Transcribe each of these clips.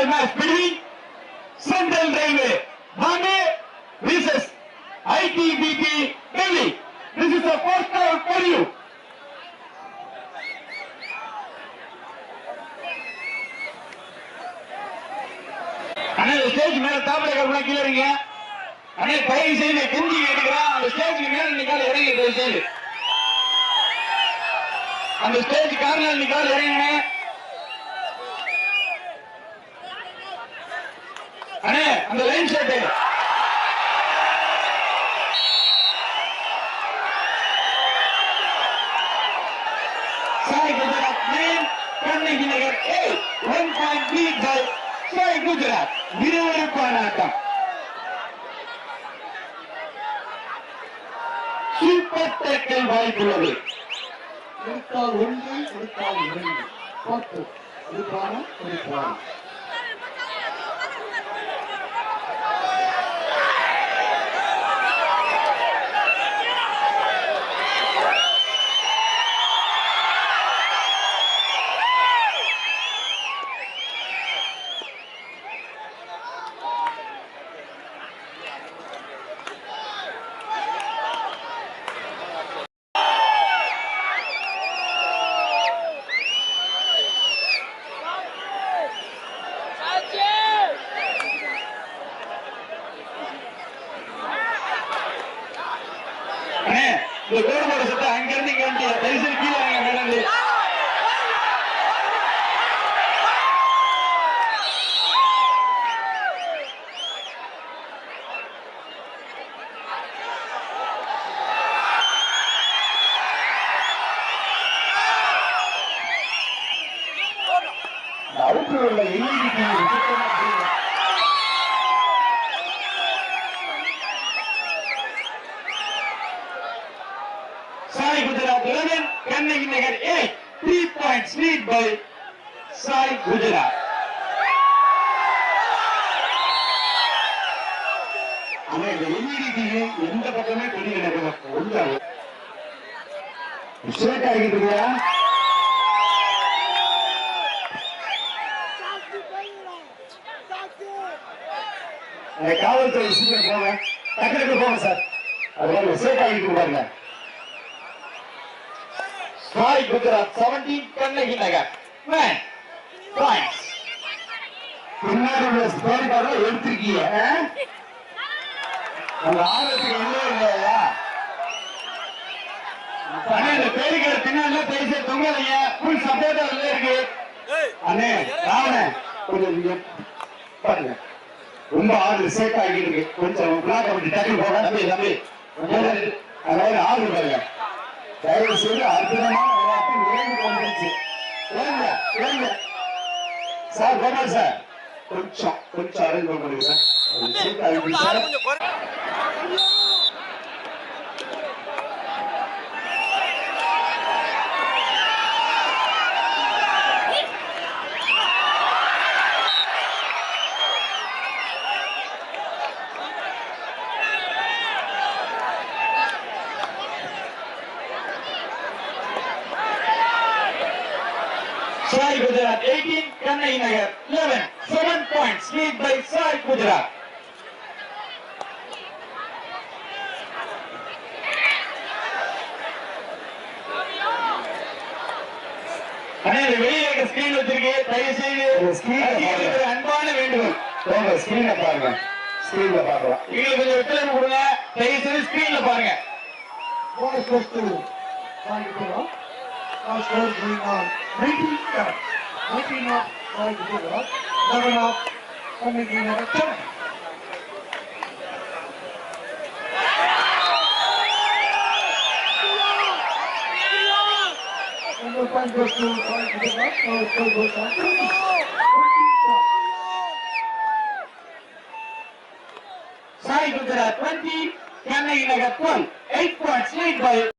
final match between Central Railway, Bombay versus ITBP Delhi. This is the first round for you. அண்ணா stage மேல தாமரை கருப்பா கீழே இருங்க. அண்ணா தயவு செய்து குந்தி கேட்டுக்கிறேன் அந்த ஸ்டேஜ் மேல நிக்கால இறங்கி தயவு செய்து. அந்த ஸ்டேஜ் கார்னர் நிக்கால இறங்கினேன் அண்ணே அந்த line shirt Sai Gujarat nine Kannagi Nagar eight one point B by Sai Gujarat விறுவிறுப்பான ஆட்டம் சூப்பர் டேக்கல் வாய்ப்புள்ளது எடுத்தால் ஒன்று கொடுத்தால் இரண்டு. பத்து இதுக்கான ஒரு பாடம். இந்த கோடு போட சுத்த அங்க இருந்து இங்க வந்து தரிசனம் கீழே வாங்க நடந்து உள்ள எல்இடி டிவி சுத்தமாக Sai Gujarat 11 Kannagi Nagar 8 3 points lead by Sai Gujarat ஆனா இந்த எல்இடி டிவி எந்த பக்கமே தெரியல எனக்கு உள்ள. ஷேக் ஆகிட்டு இருக்கியா அந்த காவல்துறை சீக்கிரம் போங்க. டக்குனு போங்க சார். அதனால ஷேக் ஆகிட்டு இருக்கு பாருங்க சாய் குஜராத் 17 கண்ணகி நகர். 9 பாயிண்ட்ஸ் பின்னாடி உள்ள ஸ்டோரி கார்டெல்லாம் எடுத்திருக்கீங்க ஆ? ஆர்வத்துக்கு இல்லை இல்லையா? அண்ணே இந்த பேருக்கிற பின்னால பேசி தொங்கலைங்க. ஃபுல் சப்போர்ட்டா உள்ள இருக்கு. அண்ணே ராவணே கொஞ்சம் பாருங்க. ரொம்ப ஆறு சேட் ஆகிட்டு இருக்கு. கொஞ்சம் பிளாக் அப்படி தள்ளி போக தம்பி தம்பி அதாவது ஆறு பாருங்க. தயவு செய்து அற்புதமான விளையாட்டு நிறைவு கொண்டுருச்சு. Sir Gopal sir. கொஞ்சம் கொஞ்சம் அரேஞ்ச் பண்ணுங்க sir. Sai Gujarat 18 Kannagi Nagar 11 7 points lead by Sai Gujarat அண்ணே வெளியே இருக்க ஸ்கிரீன் வச்சிருக்கு தயவு செய்து அன்பான வேண்டுகோள். போங்க ஸ்கிரீனை பாருங்க. ஸ்கிரீன்ல பார்க்கலாம். எங்களுக்கு கொஞ்சம் ஒத்துழைப்பு கொடுங்க தயவு செய்து ஸ்கிரீன்ல பாருங்க. Bonus goes to transfers going on. 19 up, up, game at a time. Number 5 to 5 to the top. 20. can Gujarat 20, Chennai Nagat 8 points lead by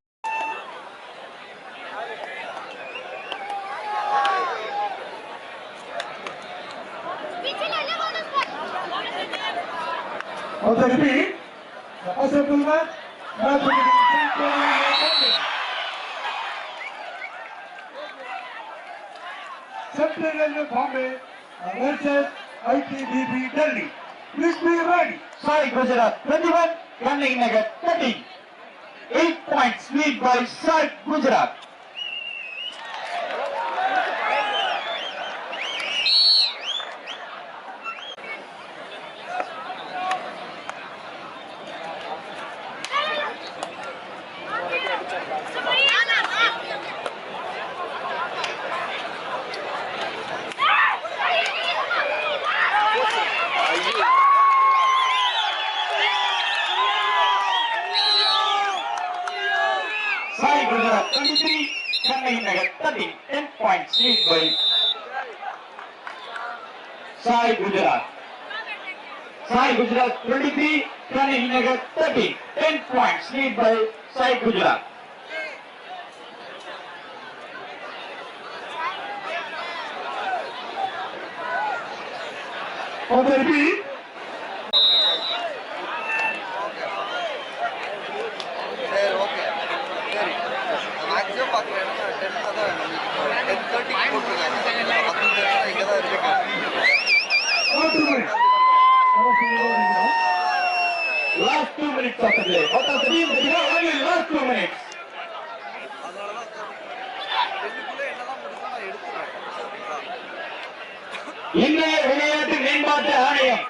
Central Railway Bombay versus ITDB Delhi. Please be ready. Sorry, Gujarat 21, Gandhi Nagar 13. 8 points lead by Sai Gujarat. 23, Gandhi Nagar 13. 10 points lead by Sai Gujarat. Sai Gujarat 23, Gandhi Nagar 13. 10 points lead by Sai Gujarat. Order B. டென்னுக்குள்ளே என்னெல்லாம் முடியுமோ நான் எடுத்துருவேன் இன்றைய விளையாட்டு மேம்பாட்டு ஆணையம்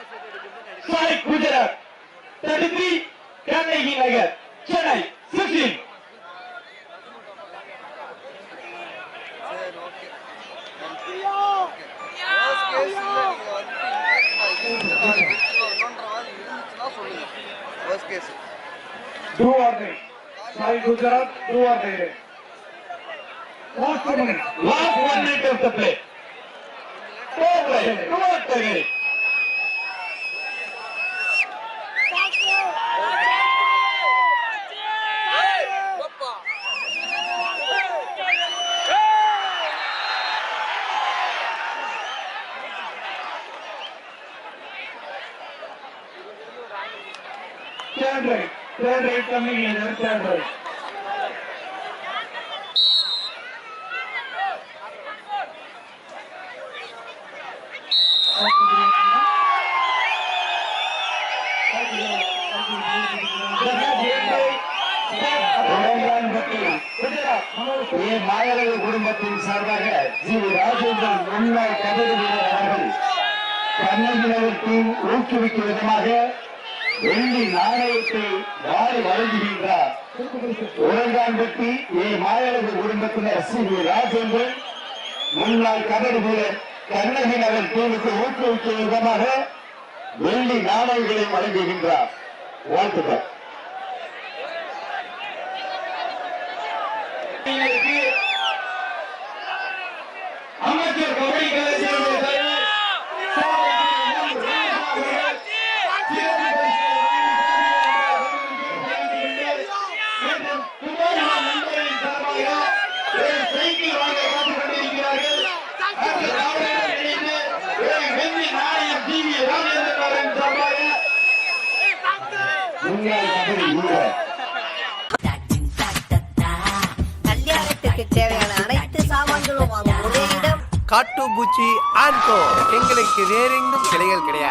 சாலை குஜராத் தடுப்பி கண்ணகி நகர் சென்னை சிக்ஸ்டீன் சரி ஓகே கேஸ் ધ્રુવ આર્મી સારી ગુજરાત ધ્રુવ આર્મી રે Last one minute. Last one minute of the play. Four play. Towards the gate. Stand right. Third right coming in. Third right. ஏ மாயழகு குடும்பத்தின் சார்பாக ஜி ராஜேந்திரன் முன்னாள் கபடி வீரர் அவர்கள் கண்ணகிரகத்தை ஊக்குவிக்கும் விதமாக வெள்ளி நாணயத்தை வாரி வழங்குகின்றார்? உரங்கான்பட்டி ஏ மாயழகு குடும்பத்தினர் சி வி ராஜேந்திரன். முன்னாள் கபடி வீரர் கண்ணகி நகர் டீமுக்கு ஊக்குவிக்கும் விதமாக வெள்ளி நாணயங்களை வழங்குகின்றார். வாழ்த்துக்கள். அமைச்சர் கபடி காட்டு பூச்சி ஆன்கோ எங்களுக்கு வேறெங்கும் கிளைகள் கிடையாது.